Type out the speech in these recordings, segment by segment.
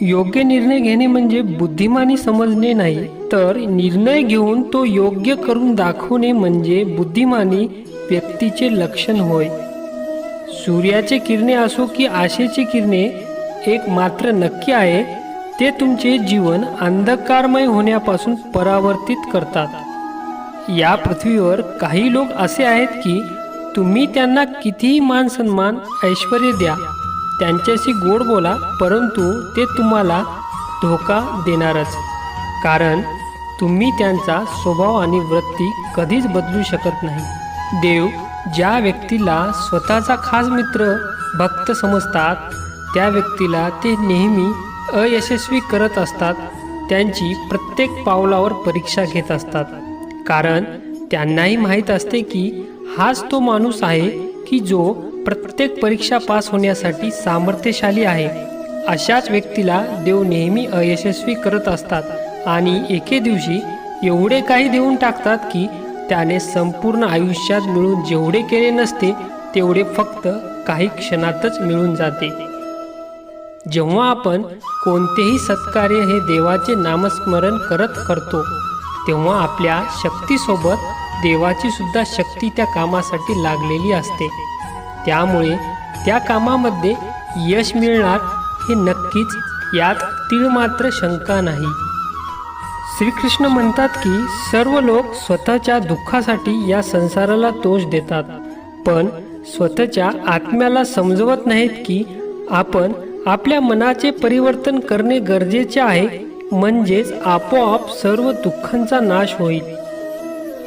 योग्य निर्णय घेणे म्हणजे बुद्धिमानी समजणे नाही तर निर्णय घेऊन तो योग्य करून दाखवणे म्हणजे बुद्धिमानी व्यक्तीचे लक्षण होय. सूर्याचे किरणे असो की आशेची किरणे एक मात्र नक्की आहे ते तुमचे जीवन अंधकारमय होण्यापासून परावर्तित करतात. या पृथ्वीवर काही लोक असे आहेत की तुम्ही त्यांना कितीही मान सन्मान ऐश्वर द्या त्यांच्याशी गोड बोला परंतु ते तुम्हाला धोका देणारच. कारण तुम्ही त्यांचा स्वभाव आणि वृत्ती कधीच बदलू शकत नाही. देव ज्या व्यक्तीला स्वतःचा खास मित्र भक्त समजतात त्या व्यक्तीला ते नेहमी अयशस्वी करत असतात. त्यांची प्रत्येक पावलावर परीक्षा घेत असतात. कारण त्यांनाही माहीत असते की हाच तो माणूस आहे की जो प्रत्येक परीक्षा पास होण्यासाठी सामर्थ्यशाली आहे. अशाच व्यक्तीला देव नेहमी अयशस्वी करत असतात आणि एके दिवशी एवढे काही देऊन टाकतात की त्याने संपूर्ण आयुष्यात मिळून जेवढे केले नसते तेवढे फक्त काही क्षणातच मिळून जाते. जेव्हा आपण कोणतेही सत्कार्य हे देवाचे नामस्मरण करत करतो तेव्हा आपल्या शक्तीसोबत देवाची सुद्धा शक्ती त्या कामासाठी लागलेली असते. त्यामुळे त्या कामामध्ये यश मिळणार हे नक्कीच यात तीळ मात्र शंका नाही. श्रीकृष्ण म्हणतात की सर्व लोक स्वतःच्या दुःखासाठी या संसाराला दोष देतात. पण स्वतःच्या आत्म्याला समजवत नाहीत की आपण आपल्या मनाचे परिवर्तन करणे गरजेचे आहे म्हणजेच आपोआप सर्व दुःखांचा नाश होईल.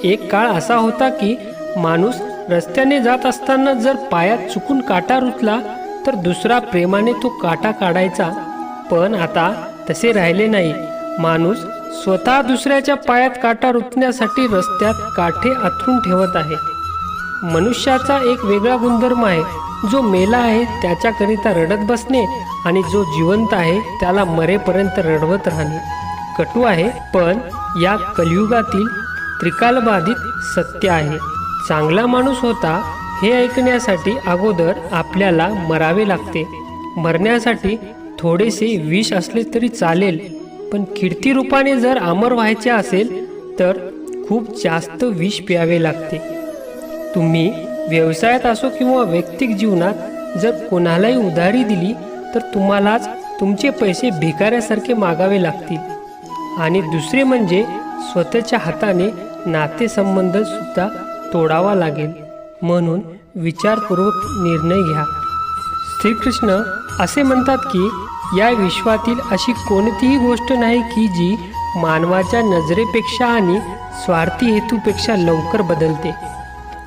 एक काळ असा होता की माणूस रस्त्याने जात असताना जर पायात चुकून काटा रुतला तर दुसरा प्रेमाने तो काटा काढायचा. पण आता तसे राहिले नाही. माणूस स्वतः दुसऱ्याच्या पायात काटा रुतण्यासाठी रस्त्यात काठे आथरून ठेवत आहे. मनुष्याचा एक वेगळा गुणधर्म आहे. जो मेला आहे त्याच्याकरिता रडत बसणे आणि जो जिवंत आहे त्याला मरेपर्यंत रडवत राहणे. कटू आहे पण या कलियुगातील त्रिकालबाधित सत्य आहे. चांगला माणूस होता हे ऐकण्यासाठी अगोदर आपल्याला मरावे लागते. मरण्यासाठी थोडेसे विष असले तरी चालेल पण कीर्ती रूपाने जर अमर व्हायचे असेल तर खूप जास्त विष प्यावे लागते. तुम्ही व्यवसायात असो किंवा वैयक्तिक जीवनात जर कोणालाही उधारी दिली तर तुम्हालाच तुमचे पैसे भिकाऱ्यासारखे मागावे लागतील. आणि दुसरे म्हणजे स्वतःच्या हाताने नातेसंबंधसुद्धा तोडावा लागेल म्हणून विचारपूर्वक निर्णय घ्या. श्रीकृष्ण असे म्हणतात की या विश्वातील अशी कोणतीही गोष्ट नाही की जी मानवाच्या नजरेपेक्षा आणि स्वार्थी हेतूपेक्षा लवकर बदलते.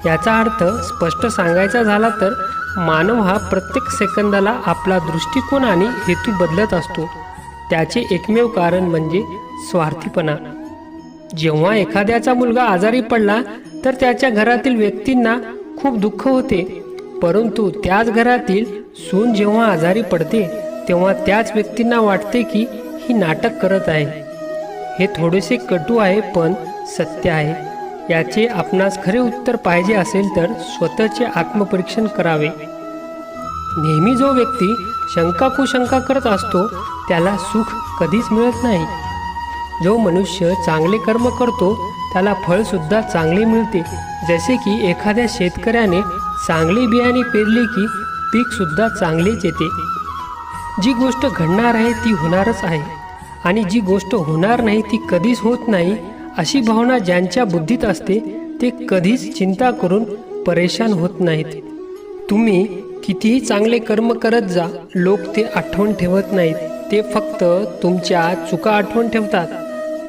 याचा अर्थ स्पष्ट सांगायचा झाला तर मानव हा प्रत्येक सेकंदाला आपला दृष्टिकोन आणि हेतू बदलत असतो. त्याचे एकमेव कारण म्हणजे स्वार्थीपणा. जेव्हा एखाद्याचा मुलगा आजारी पडला तर त्याच्या घरातील व्यक्तींना खूप दुःख होते. परंतु त्याच घरातील सून जेव्हा आजारी पडते तेव्हा त्याच व्यक्तींना वाटते की ही नाटक करत आहे. हे थोडेसे कटू आहे पण सत्य आहे. याचे आपणास खरे उत्तर पाहिजे असेल तर स्वतःचे आत्मपरीक्षण करावे. नेहमी जो व्यक्ती शंका कुशंका करत असतो त्याला सुख कधीच मिळत नाही. जो मनुष्य चांगले कर्म करतो त्याला फळसुद्धा चांगले मिळते. जसे की एखाद्या शेतकऱ्याने चांगली बियाणे पेरली की पीकसुद्धा चांगलेच येते. जी गोष्ट घडणार आहे ती होणारच आहे. आणि जी गोष्ट होणार नाही ती कधीच होत नाही अशी भावना ज्यांच्या बुद्धीत असते ते कधीच चिंता करून परेशान होत नाहीत. तुम्ही कितीही चांगले कर्म करत जा लोक ते आठवण ठेवत नाहीत. ते फक्त तुमच्या चुका आठवण ठेवतात.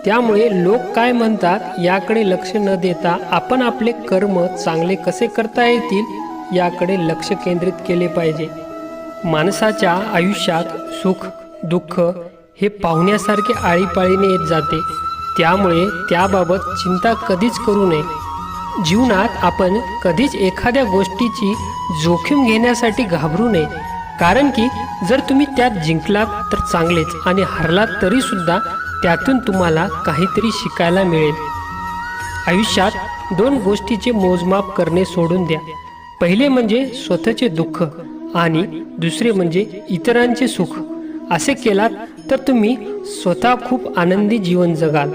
त्यामुळे लोक काय म्हणतात याकडे लक्ष न देता आपण आपले कर्म चांगले कसे करता येतील याकडे लक्ष केंद्रित केले पाहिजे. माणसाच्या आयुष्यात सुख दुःख हे पाहुण्यासारखे आळीपाळीने येत जाते. त्यामुळे त्याबाबत चिंता कधीच करू नये. जीवनात आपण कधीच एखाद्या गोष्टीची जोखीम घेण्यासाठी घाबरू नये. कारण की जर तुम्ही त्यात जिंकलात तर चांगलेच आणि हरलात तरीसुद्धा त्यातून तुम्हाला काहीतरी शिकायला मिळेल. आयुष्यात दोन गोष्टीचे मोजमाप करणे सोडून द्या. पहिले म्हणजे स्वतःचे दुःख आणि दुसरे म्हणजे इतरांचे सुख. असे केलात तर तुम्ही स्वतः खूप आनंदी जीवन जगाल.